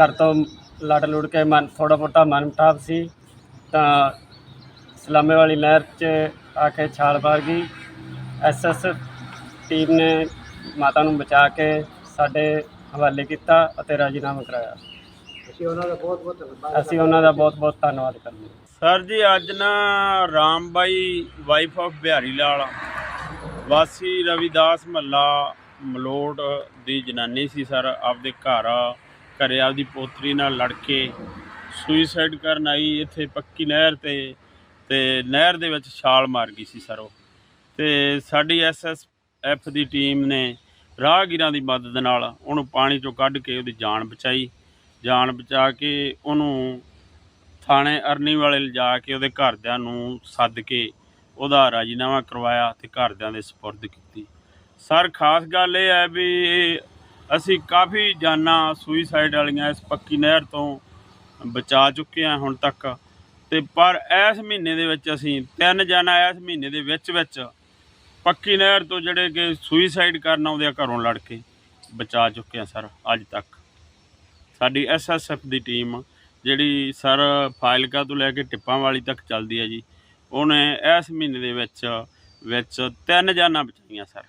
ਘਰ ਤੋਂ ਲੜ ਲੁੜ ਕੇ ਮਨ ਥੋੜਾ ਬਹੁਤਾ ਮਨ ਮੁਟਾਵ ਸੀ ਤਾਂ ਸਲਾਮੇ ਵਾਲੀ ਨਹਿਰ 'ਚ ਆ ਕੇ ਛਾਲ ਮਾਰ ਗਈ। ਐਸਐਸ ਟੀਮ ਨੇ ਮਾਤਾ ਨੂੰ ਬਚਾ ਕੇ ਸਾਡੇ ਹਵਾਲੇ ਕੀਤਾ ਅਤੇ ਰਾਜੀਨਾਮਾ ਕਰਾਇਆ। ਅਸੀਂ ਉਹਨਾਂ ਦਾ ਬਹੁਤ ਬਹੁਤ ਧੰਨਵਾਦ ਅਸੀਂ ਉਹਨਾਂ ਦਾ ਬਹੁਤ ਬਹੁਤ ਧੰਨਵਾਦ ਕਰਦੇ ਹਾਂ। ਸਰ ਜੀ ਅੱਜ ਨਾ ਰਾਮਬਾਈ ਵਾਈਫ ਆਫ ਬਿਹਾਰੀ ਲਾਲ ਵਾਸੀ ਰਵਿਦਾਸ ਮਹੱਲਾ ਮਲੋਟ ਦੀ ਜਨਾਨੀ ਸੀ ਸਰ ਆਪਦੇ ਘਰ ਘਰੇ ਆਪਦੀ ਪੋਤਰੀ ਨਾਲ ਲੜ ਕੇ ਸੁਈਸਾਈਡ ਕਰਨ ਆਈ ਇੱਥੇ ਪੱਕੀ ਨਹਿਰ ਤੇ ਤੇ ਨਹਿਰ ਦੇ ਵਿੱਚ ਛਾਲ ਮਾਰ ਗਈ ਸੀ ਸਰ ਉਹ। ਤੇ ਸਾਡੀ ਐਸਐਸਐਫ ਦੀ ਟੀਮ ਨੇ ਰਾਹਗੀਰਾਂ ਦੀ ਮਦਦ ਨਾਲ ਉਹਨੂੰ ਪਾਣੀ ਚੋਂ ਕੱਢ ਕੇ ਉਹਦੀ ਜਾਨ ਬਚਾਈ। ਜਾਨ ਬਚਾ ਕੇ ਉਹਨੂੰ ਥਾਣੇ ਅਰਨੀ ਵਾਲੇ ਲਿਜਾ ਕੇ ਉਹਦੇ ਘਰਦਿਆਂ ਨੂੰ ਸੱਦ ਕੇ ਉਹਦਾ ਰਾਜੀਨਾਮਾ ਕਰਵਾਇਆ ਤੇ ਘਰਦਿਆਂ ਦੇ ਸਪੁਰਦ ਕੀਤੀ। ਸਰ, ਖਾਸ ਗੱਲ ਇਹ ਹੈ ਵੀ ਅਸੀਂ ਕਾਫੀ ਜਾਨਾਂ ਸੁਈਸਾਈਡ ਵਾਲੀਆਂ ਇਸ ਪੱਕੀ ਨਹਿਰ ਤੋਂ ਬਚਾ ਚੁੱਕੇ ਹਾਂ ਹੁਣ ਤੱਕ। ਤੇ ਪਰ ਇਸ ਮਹੀਨੇ ਦੇ ਵਿੱਚ ਅਸੀਂ ਤਿੰਨ ਜਾਨਾਂ ਇਸ ਮਹੀਨੇ ਦੇ ਵਿੱਚ ਵਿੱਚ ਪੱਕੀ ਨਹਿਰ ਤੋਂ ਜਿਹੜੇ ਕਿ ਸੁਈਸਾਈਡ ਕਰਨ ਆਉਂਦੇ ਆ ਘਰੋਂ ਲੜ ਕੇ ਬਚਾ ਚੁੱਕੇ ਹਾਂ ਸਰ, ਅੱਜ ਤੱਕ। ਸਾਡੀ ਐਸਐਸਐਫ ਦੀ ਟੀਮ ਜਿਹੜੀ ਸਰ ਫਾਇਲਕਾ ਤੋਂ ਲੈ ਕੇ ਟਿੱਪਾਂ ਵਾਲੀ ਤੱਕ ਚੱਲਦੀ ਹੈ ਜੀ, ਉਹਨੇ ਇਸ ਮਹੀਨੇ ਦੇ ਵਿੱਚ ਵਿੱਚ ਤਿੰਨ ਜਾਨਾਂ ਬਚਾਈਆਂ ਸਰ।